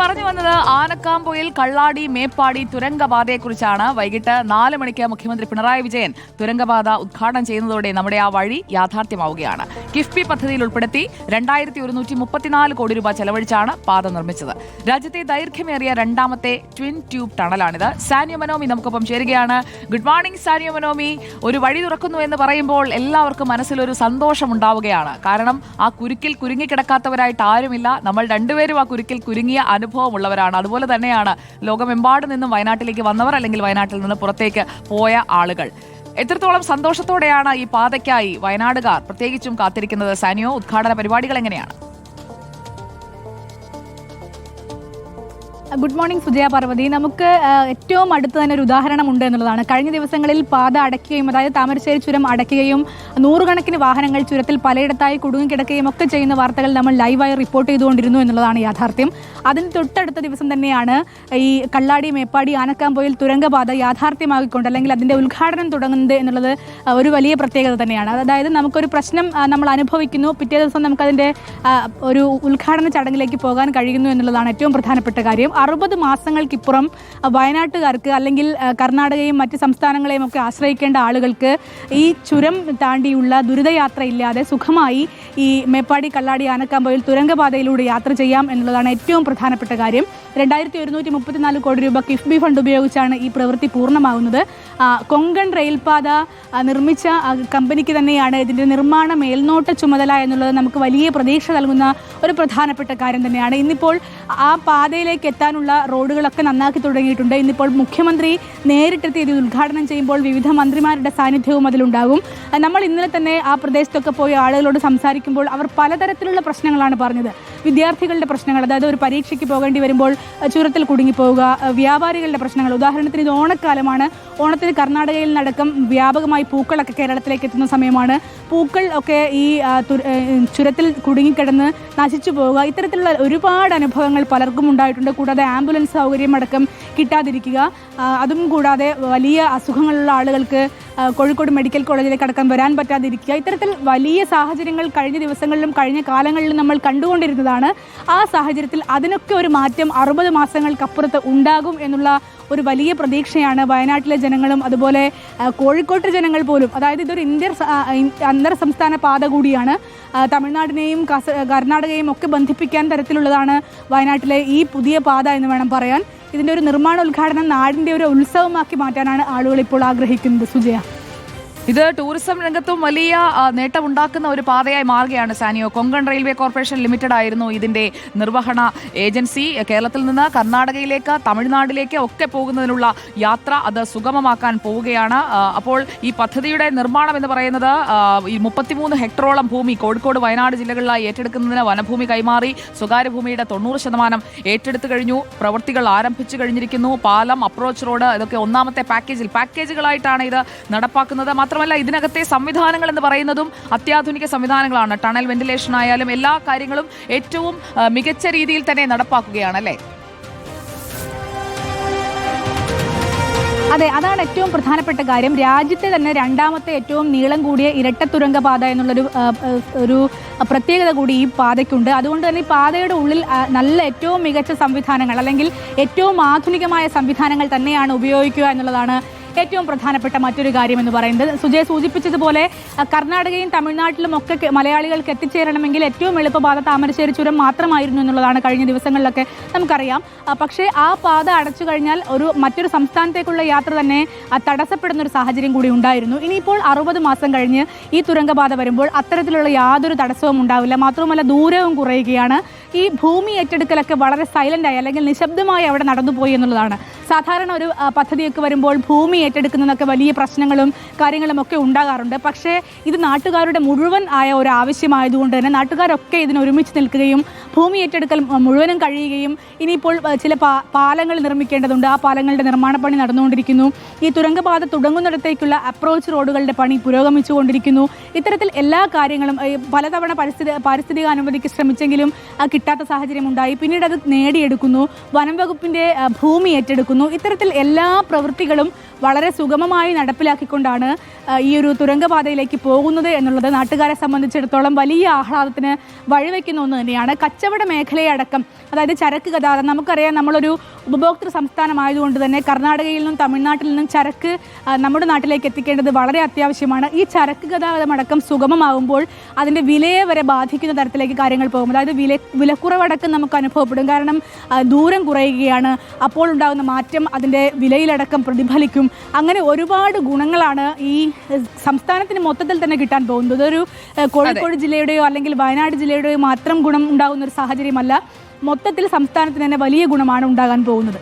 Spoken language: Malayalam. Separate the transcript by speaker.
Speaker 1: പറഞ്ഞു വന്നത് ആനക്കാമ്പൊയിൽ കള്ളാടി മേപ്പാടി തുരങ്കപാതയെക്കുറിച്ചാണ്. വൈകിട്ട് നാല് മണിക്ക് മുഖ്യമന്ത്രി പിണറായി വിജയൻ തുരങ്കപാത ഉദ്ഘാടനം ചെയ്യുന്നതോടെ നമ്മുടെ ആ വഴി യാഥാർത്ഥ്യമാവുകയാണ്. കിഫ്ബി പദ്ധതിയിൽ ഉൾപ്പെടുത്തി രണ്ടായിരത്തി ഒരുന്നൂറ്റി മുപ്പത്തിനാല് കോടി രൂപ ചെലവഴിച്ചാണ് പാത നിർമ്മിച്ചത്. രാജ്യത്തെ ദൈർഘ്യമേറിയ രണ്ടാമത്തെ ട്വിൻ ട്യൂബ് ടണലാണിത്. സാനിയോ മനോമി നമുക്കൊപ്പം ചേരുകയാണ്. Good morning Saniyo Manomi. ഒരു വഴി തുറക്കുന്നു എന്ന് പറയുമ്പോൾ എല്ലാവർക്കും മനസ്സിലൊരു സന്തോഷം ഉണ്ടാവുകയാണ് കാരണം ആ കുരുക്കിൽ കുരുങ്ങിക്കിടക്കാത്തവരായിട്ട് ആരുമില്ല. നമ്മൾ രണ്ടുപേരും ആ കുരുക്കിൽ കുരുങ്ങിയ അനുഭവമുള്ളവരാണ്. അതുപോലെ തന്നെയാണ് ലോകമെമ്പാട് നിന്നും വയനാട്ടിലേക്ക് വന്നവർ അല്ലെങ്കിൽ വയനാട്ടിൽ നിന്ന് പുറത്തേക്ക് പോയ ആളുകൾ. എത്രത്തോളം സന്തോഷത്തോടെയാണ് ഈ പാതയ്ക്കായി വയനാടുകാർ പ്രത്യേകിച്ചും കാത്തിരിക്കുന്നത്? സാനിയോ ഉദ്ഘാടന പരിപാടികൾ എങ്ങനെയാണ്?
Speaker 2: Good morning Sujaya Parvathy. നമുക്ക് ഏറ്റവും അടുത്ത് തന്നെ ഒരു ഉദാഹരണം ഉണ്ട് എന്നുള്ളതാണ്. കഴിഞ്ഞ ദിവസങ്ങളിൽ പാത അടയ്ക്കുകയും അതായത് താമരശ്ശേരി ചുരം അടയ്ക്കുകയും നൂറുകണക്കിന് വാഹനങ്ങൾ ചുരത്തിൽ പലയിടത്തായി കുടുങ്ങിക്കിടക്കുകയും ഒക്കെ ചെയ്യുന്ന വാർത്തകൾ നമ്മൾ ലൈവായി റിപ്പോർട്ട് ചെയ്തുകൊണ്ടിരുന്നു എന്നുള്ളതാണ് യാഥാർത്ഥ്യം. അതിന് തൊട്ടടുത്ത ദിവസം തന്നെയാണ് ഈ കള്ളാടി മേപ്പാടി ആനക്കാമ്പോയിൽ തുരങ്കപാത യാഥാർത്ഥ്യമാക്കിക്കൊണ്ട് അല്ലെങ്കിൽ അതിന്റെ ഉദ്ഘാടനം തുടങ്ങുന്നത് എന്നുള്ളത് ഒരു വലിയ പ്രത്യേകത തന്നെയാണ്. അതായത് നമുക്കൊരു പ്രശ്നം നമ്മൾ അനുഭവിക്കുന്നു. പിറ്റേ ദിവസം നമുക്കതിന്റെ ഒരു ഉദ്ഘാടന ചടങ്ങിലേക്ക് പോകാൻ കഴിയുന്നു എന്നുള്ളതാണ് ഏറ്റവും പ്രധാനപ്പെട്ട കാര്യം. അറുപത് മാസങ്ങൾക്കിപ്പുറം വയനാട്ടുകാർക്ക് അല്ലെങ്കിൽ കർണാടകയും മറ്റ് സംസ്ഥാനങ്ങളെയും ഒക്കെ ആശ്രയിക്കേണ്ട ആളുകൾക്ക് ഈ ചുരം താണ്ടിയുള്ള ദുരിതയാത്ര ഇല്ലാതെ സുഖമായി ഈ മേപ്പാടി കല്ലാടി ആനക്കാമ്പോയിൽ തുരങ്കപാതയിലൂടെ യാത്ര ചെയ്യാം എന്നുള്ളതാണ് ഏറ്റവും പ്രധാനപ്പെട്ട കാര്യം. രണ്ടായിരത്തി ഒരുന്നൂറ്റി മുപ്പത്തിനാല് കോടി രൂപ കിഫ്ബി ഫണ്ട് ഉപയോഗിച്ചാണ് ഈ പ്രവൃത്തി പൂർണമാകുന്നത്. കൊങ്കൺ റെയിൽപാത നിർമ്മിച്ച കമ്പനിക്ക് തന്നെയാണ് ഇതിന്റെ നിർമ്മാണ മേൽനോട്ട ചുമതല എന്നുള്ളത് നമുക്ക് വലിയ പ്രതീക്ഷ നൽകുന്ന ഒരു പ്രധാനപ്പെട്ട കാര്യം തന്നെയാണ്. ഇന്നിപ്പോൾ ആ പാതയിലേക്ക് എത്താനുള്ള റോഡുകളൊക്കെ നന്നാക്കി തുടങ്ങിയിട്ടുണ്ട്. ഇന്നിപ്പോൾ മുഖ്യമന്ത്രി നേരിട്ടെത്തി ഇത് ഉദ്ഘാടനം ചെയ്യുമ്പോൾ വിവിധ മന്ത്രിമാരുടെ സാന്നിധ്യവും അതിലുണ്ടാകും. നമ്മൾ ഇന്നലെ തന്നെ ആ പ്രദേശത്തൊക്കെ പോയി ആളുകളോട് സംസാരിക്കുമ്പോൾ അവർ പലതരത്തിലുള്ള പ്രശ്നങ്ങളാണ് പറഞ്ഞത്. വിദ്യാർത്ഥികളുടെ പ്രശ്നങ്ങൾ അതായത് ഒരു പരീക്ഷയ്ക്ക് പോകേണ്ടി വരുമ്പോൾ ചുരത്തിൽ കുടുങ്ങിപ്പോവുക വ്യാപാരികളുടെ പ്രശ്നങ്ങൾ. ഉദാഹരണത്തിന് ഇത് ഓണക്കാലമാണ്. ഓണത്തിന് കർണാടകയിൽ നടക്കം വ്യാപകമായി പൂക്കളൊക്കെ കേരളത്തിലേക്ക് എത്തുന്ന സമയമാണ്. പൂക്കൾ ഒക്കെ ഈ ചുരത്തിൽ കുടുങ്ങിക്കിടന്ന് നശിച്ചു പോവുക ഇത്തരത്തിലുള്ള ഒരുപാട് അനുഭവങ്ങൾ പലർക്കും ഉണ്ടായിട്ടുണ്ട്. കൂടാതെ ആംബുലൻസ് സൗകര്യം അടക്കം കിട്ടാതിരിക്കുക അതും കൂടാതെ വലിയ അസുഖങ്ങളുള്ള ആളുകൾക്ക് കോഴിക്കോട് മെഡിക്കൽ കോളേജിലേക്ക് അടക്കം വരാൻ പറ്റാതിരിക്കുക. ഇത്തരത്തിൽ വലിയ സാഹചര്യങ്ങൾ കഴിഞ്ഞ ദിവസങ്ങളിലും കഴിഞ്ഞ കാലങ്ങളിലും നമ്മൾ കണ്ടുകൊണ്ടിരുന്നതാണ്. ആ സാഹചര്യത്തിൽ അതിനൊക്കെ ഒരു മാറ്റം അറുപത് മാസങ്ങൾക്കപ്പുറത്ത് ഉണ്ടാകും എന്നുള്ള ഒരു വലിയ പ്രതീക്ഷയാണ്. വയനാട്ടിലെ ജനങ്ങളും അതുപോലെ കോഴിക്കോട്ട് ജനങ്ങൾ പോലും അതായത് ഇതൊരു ഇന്ത്യൻ അന്തർ സംസ്ഥാന പാത കൂടിയാണ്. തമിഴ്നാടിനെയും കർണാടകയും ഒക്കെ ബന്ധിപ്പിക്കാൻ തരത്തിലുള്ളതാണ് വയനാട്ടിലെ ഈ പുതിയ പാത എന്ന് വേണം പറയാൻ. ഇതിന്റെ ഒരു നിർമ്മാണ ഉദ്ഘാടനം നാടിന്റെ ഒരു ഉത്സവമാക്കി മാറ്റാനാണ് ആളുകൾ ഇപ്പോൾ ആഗ്രഹിക്കുന്നത്. സുജയ.
Speaker 1: ഇത് ടൂറിസം രംഗത്തും വലിയ നേട്ടമുണ്ടാക്കുന്ന ഒരു പാതയായി മാറുകയാണ് Saniyo. Konkan railway corporation limited ആയിരുന്നു ഇതിന്റെ നിർവഹണ ഏജൻസി. കേരളത്തിൽ നിന്ന് കർണാടകയിലേക്ക് തമിഴ്നാട്ടിലേക്ക് ഒക്കെ പോകുന്നതിനുള്ള യാത്ര അത് സുഗമമാക്കാൻ പോവുകയാണ്. അപ്പോൾ ഈ പദ്ധതിയുടെ നിർമ്മാണം എന്ന് പറയുന്നത് ഈ മുപ്പത്തിമൂന്ന് ഹെക്ടറോളം ഭൂമി കോഴിക്കോട് വയനാട് ജില്ലകളിലായി ഏറ്റെടുക്കുന്നതിന് വനഭൂമി കൈമാറി സ്വകാര്യ ഭൂമിയുടെ തൊണ്ണൂറ് ശതമാനം ഏറ്റെടുത്തു കഴിഞ്ഞു. പ്രവൃത്തികൾ ആരംഭിച്ചു കഴിഞ്ഞിരിക്കുന്നു. പാലം അപ്രോച്ച് റോഡ് ഇതൊക്കെ ഒന്നാമത്തെ പാക്കേജിൽ. പാക്കേജുകളായിട്ടാണ് ഇത് നടപ്പാക്കുന്നത്. മാത്രമല്ല ഇതിനകത്തെ സംവിധാനങ്ങൾ എന്ന് പറയുന്നതും അത്യാധുനിക സംവിധാനങ്ങളാണ്. ടണൽ വെന്റിലേഷൻ ആയാലും എല്ലാ കാര്യങ്ങളും ഏറ്റവും മികച്ച രീതിയിൽ തന്നെ നടപ്പാക്കുകയാണ് അല്ലേ?
Speaker 2: അതെ അതാണ് ഏറ്റവും പ്രധാനപ്പെട്ട കാര്യം. രാജ്യത്തെ തന്നെ രണ്ടാമത്തെ ഏറ്റവും നീളം കൂടിയ ഇരട്ട തുരങ്കപാത എന്നുള്ളൊരു ഒരു പ്രത്യേകത കൂടി ഈ പാതയ്ക്കുണ്ട്. അതുകൊണ്ട് തന്നെ ഈ പാതയുടെ ഉള്ളിൽ നല്ല ഏറ്റവും മികച്ച സംവിധാനങ്ങൾ അല്ലെങ്കിൽ ഏറ്റവും ആധുനികമായ സംവിധാനങ്ങൾ തന്നെയാണ് ഉപയോഗിക്കുക എന്നുള്ളതാണ് ഏറ്റവും പ്രധാനപ്പെട്ട മറ്റൊരു കാര്യം എന്ന് പറയുന്നത് സുജയ് സൂചിപ്പിച്ചതുപോലെ കർണാടകയും തമിഴ്നാട്ടിലും ഒക്കെ മലയാളികൾക്ക് എത്തിച്ചേരണമെങ്കിൽ ഏറ്റവും എളുപ്പപാത താമരശ്ശേരി ചുരം മാത്രമായിരുന്നു എന്നുള്ളതാണ് കഴിഞ്ഞ ദിവസങ്ങളിലൊക്കെ നമുക്കറിയാം. പക്ഷേ ആ പാത അടച്ചു കഴിഞ്ഞാൽ ഒരു മറ്റൊരു സംസ്ഥാനത്തേക്കുള്ള യാത്ര തന്നെ തടസ്സപ്പെടുന്ന ഒരു സാഹചര്യം കൂടി ഉണ്ടായിരുന്നു. ഇനിയിപ്പോൾ അറുപത് മാസം കഴിഞ്ഞ് ഈ തുരങ്കപാത വരുമ്പോൾ അത്തരത്തിലുള്ള യാതൊരു തടസ്സവും ഉണ്ടാവില്ല. മാത്രമല്ല ദൂരവും കുറയുകയാണ്. ഈ ഭൂമി ഏറ്റെടുക്കലൊക്കെ വളരെ സൈലന്റായി അല്ലെങ്കിൽ നിശബ്ദമായി അവിടെ നടന്നുപോയി എന്നുള്ളതാണ്. സാധാരണ ഒരു പദ്ധതിയൊക്കെ വരുമ്പോൾ ഭൂമി ഏറ്റെടുക്കുന്നതൊക്കെ വലിയ പ്രശ്നങ്ങളും കാര്യങ്ങളും ഒക്കെ ഉണ്ടാകാറുണ്ട്. പക്ഷേ ഇത് നാട്ടുകാരുടെ മുഴുവൻ ആയ ഒരു ആവശ്യമായതുകൊണ്ട് തന്നെ നാട്ടുകാരൊക്കെ ഇതിന് ഒരുമിച്ച് നിൽക്കുകയും ഭൂമി ഏറ്റെടുക്കൽ മുഴുവനും കഴിയുകയും ഇനിയിപ്പോൾ ചില പാലങ്ങൾ നിർമ്മിക്കേണ്ടതുണ്ട്. ആ പാലങ്ങളുടെ നിർമ്മാണ പണി നടന്നുകൊണ്ടിരിക്കുന്നു. ഈ തുരങ്കപാത തുടങ്ങുന്നിടത്തേക്കുള്ള അപ്രോച്ച് റോഡുകളുടെ പണി പുരോഗമിച്ചുകൊണ്ടിരിക്കുന്നു. ഇത്തരത്തിൽ എല്ലാ കാര്യങ്ങളും പലതവണ പരിസ്ഥിതി പാരിസ്ഥിതിക അനുമതിക്ക് ശ്രമിച്ചെങ്കിലും കിട്ടാത്ത സാഹചര്യം ഉണ്ടായി പിന്നീട് അത് നേടിയെടുക്കുന്നു. വനം വകുപ്പിന്റെ ഭൂമി ഏറ്റെടുക്കുന്നു. ഇത്തരത്തിൽ എല്ലാ പ്രവൃത്തികളും വളരെ സുഗമമായി നടപ്പിലാക്കിക്കൊണ്ടാണ് ഈ ഒരു തുരങ്കപാതയിലേക്ക് പോകുന്നത് എന്നുള്ളത് നാട്ടുകാരെ സംബന്ധിച്ചിടത്തോളം വലിയ ആഹ്ലാദത്തിന് വഴിവെക്കുന്ന ഒന്ന് തന്നെയാണ്. കച്ചവട മേഖലയടക്കം അതായത് ചരക്ക് ഗതാഗതം നമുക്കറിയാം നമ്മളൊരു ഉപഭോക്തൃ സംസ്ഥാനമായതുകൊണ്ട് തന്നെ കർണാടകയിൽ നിന്നും തമിഴ്നാട്ടിൽ നിന്നും ചരക്ക് നമ്മുടെ നാട്ടിലേക്ക് എത്തിക്കേണ്ടത് വളരെ അത്യാവശ്യമാണ്. ഈ ചരക്ക് ഗതാഗതം അടക്കം സുഗമമാകുമ്പോൾ അതിന്റെ വിലയെ വരെ ബാധിക്കുന്ന തരത്തിലേക്ക് കാര്യങ്ങൾ പോകും. അതായത് വില വിലക്കുറവടക്കം നമുക്ക് അനുഭവപ്പെടും. കാരണം ദൂരം കുറയുകയാണ്. അപ്പോൾ ഉണ്ടാകുന്ന മാറ്റം അതിന്റെ വിലയിലടക്കം പ്രതിഫലിക്കും. അങ്ങനെ ഒരുപാട് ഗുണങ്ങളാണ് ഈ സംസ്ഥാനത്തിന് മൊത്തത്തിൽ തന്നെ കിട്ടാൻ പോകുന്നത്. ഒരു കോഴിക്കോട് ജില്ലയുടെയോ അല്ലെങ്കിൽ വയനാട് ജില്ലയുടെയോ മാത്രം ഗുണം ഉണ്ടാകുന്ന ഒരു സാഹചര്യമല്ല. മൊത്തത്തിൽ സംസ്ഥാനത്തിന് തന്നെ വലിയ ഗുണമാണ് ഉണ്ടാകാൻ പോകുന്നത്.